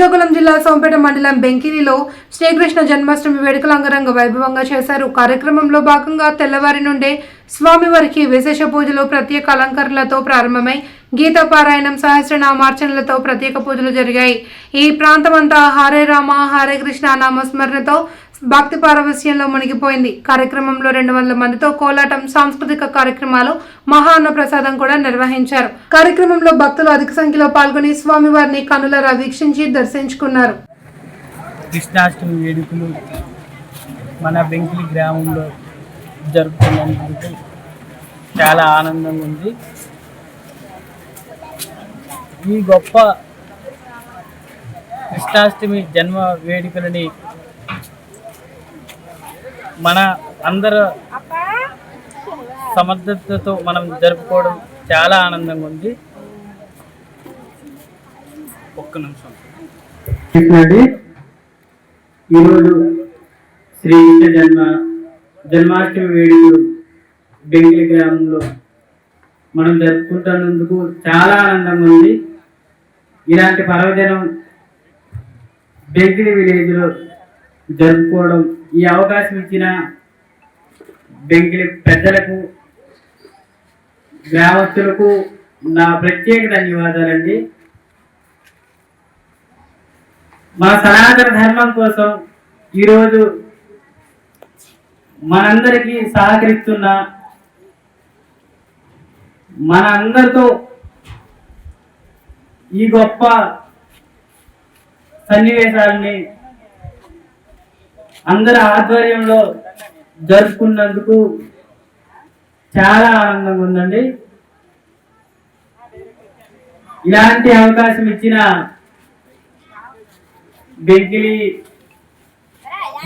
శ్రీకాకుళం జిల్లా సోంపేట మండలం బెంకిలిలో శ్రీకృష్ణ జన్మాష్టమి వేడుకలు అంగరంగ వైభవంగా చేశారు. కార్యక్రమంలో భాగంగా తెల్లవారి నుండే స్వామివారికి విశేష పూజలు ప్రత్యేక అలంకరణలతో ప్రారంభమై గీత పారాయణం సహస్రనామార్చనలతో ప్రత్యేక పూజలు జరిగాయి. ఈ ప్రాంతమంతా హరే రామ హరే కృష్ణ నామస్మరణతో భక్తి పారవస్యంలో మునిగిపోయింది. కార్యక్రమంలో రెండు వందల మందితో కోలాటం సాంస్కృతిక కార్యక్రమాలు మహాన్న ప్రసాదం కూడా నిర్వహించారు. కార్యక్రమంలో భక్తులు అధిక సంఖ్యలో పాల్గొని స్వామివారిని కనులరా వీక్షించి దర్శించుకున్నారు. కృష్ణాష్టమి వేడుకలు మన వెంకిలి గ్రామంలో జరుపుకున్నందుకు చాలా ఆనందంగా ఉంది. ఈ గొప్ప కృష్ణాష్టమి జన్మ వేడుకలని మన అందరు సమర్థతతో మనం జరుపుకోవడం చాలా ఆనందంగా ఉంది. ఒక్క నిమిషం. ఈరోజు శ్రీకృష్ణ జన్మ జన్మాష్టమి వేడుకలు బెంగళూరు గ్రామంలో మనం జరుపుకుంటున్నందుకు చాలా ఆనందంగా ఉంది. ఇలాంటి పర్వదినం బెంకిలి విలేజ్లో జరుపుకోవడం ఈ అవకాశం ఇచ్చిన బెంకిలి పెద్దలకు గ్రామస్తులకు నా ప్రత్యేక ధన్యవాదాలండి. మా సనాతన ధర్మం కోసం ఈరోజు మనందరికీ సహకరిస్తున్న మన అందరితో ఈ గొప్ప సన్నివేశాలని అందరి ఆధ్వర్యంలో జరుపుకున్నందుకు చాలా ఆనందంగా ఉందండి. ఇలాంటి అవకాశం ఇచ్చిన బెంకిలి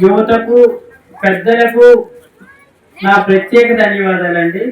యువతకు పెద్దలకు నా ప్రత్యేక ధన్యవాదాలండి.